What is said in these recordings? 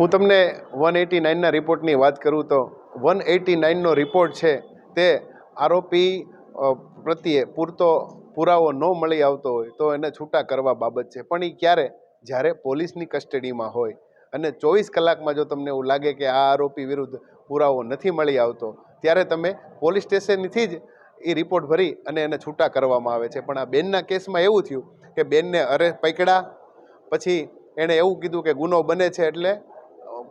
હું તમને one eighty નાઇનના રિપોર્ટની વાત કરું તો વન એટી નાઇનનો રિપોર્ટ છે તે આરોપી પ્રત્યે પૂરતો પુરાવો ન મળી આવતો હોય તો એને છૂટા કરવા બાબત છે. પણ એ ક્યારે? જ્યારે પોલીસની કસ્ટડીમાં હોય. અને ચોવીસ કલાકમાં જો તમને એવું લાગે કે આ આરોપી વિરુદ્ધ પુરાવો નથી મળી આવતો, ત્યારે તમે પોલીસ સ્ટેશનથી જ એ રિપોર્ટ ભરી અને એને છૂટા કરવામાં આવે છે. પણ આ બેનના કેસમાં એવું થયું કે બેનને અરે પકડા પછી એણે એવું કીધું કે ગુનો બને છે એટલે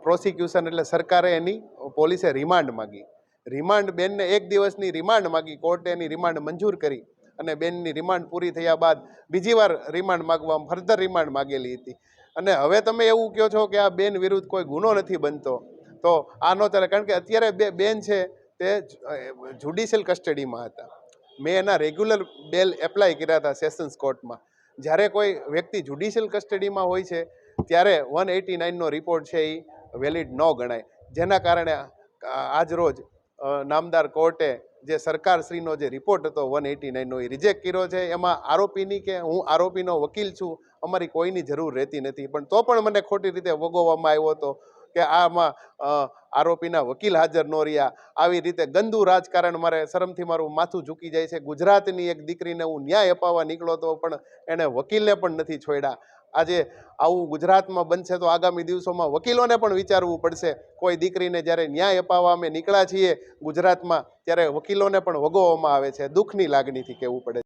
પ્રોસિક્યુશન એટલે સરકારે એની પોલીસે રિમાન્ડ માગી. રિમાન્ડ બેનને એક દિવસની રિમાન્ડ માગી, કોર્ટે એની રિમાન્ડ મંજૂર કરી અને બેનની રિમાન્ડ પૂરી થયા બાદ બીજી વાર રિમાન્ડ માગવા ફર્ધર રિમાન્ડ માગેલી હતી. અને હવે તમે એવું કહો છો કે આ બેન વિરુદ્ધ કોઈ ગુનો નથી બનતો, તો આ નો ચાલે. કારણ કે અત્યારે બે બેન છે તે જ્યુડિશિયલ કસ્ટડીમાં હતા. મેં એના રેગ્યુલર બેલ એપ્લાય કર્યા હતા સેશન્સ કોર્ટમાં. જ્યારે કોઈ વ્યક્તિ જ્યુડિશિયલ કસ્ટડીમાં હોય છે, ત્યારે વન એટી નાઇનનો રિપોર્ટ છે એ વેલિડ ન ગણાય. જેના કારણે આજ રોજ નામદાર કોર્ટે જે સરકારશ્રીનો જે રિપોર્ટ હતો વન એટી નાઇનનો એ રિજેક્ટ કર્યો છે. એમાં આરોપીની કે હું આરોપીનો વકીલ છું, અમારી કોઈની જરૂર રહેતી નથી. પણ તો પણ મને ખોટી રીતે વગોવવામાં આવ્યો હતો કે આમાં આરોપીના વકીલ હાજર ન રહ્યા. આવી રીતે ગંદુ રાજકારણ મારે શરમથી મારું માથું ઝૂકી જાય છે. ગુજરાતની એક દીકરીને હું ન્યાય અપાવવા નીકળ્યો હતો પણ એણે વકીલને પણ નથી છોડ્યા. આજે આવું ગુજરાતમાં બનશે તો આગામી દિવસોમાં વકીલોને પણ વિચારવું પડશે. કોઈ દીકરીને જ્યારે ન્યાય અપાવવા અમે નીકળ્યા છીએ, ગુજરાતમાં ત્યારે વકીલોને પણ વગોવવામાં આવે છે. દુઃખની લાગણીથી કહેવું પડે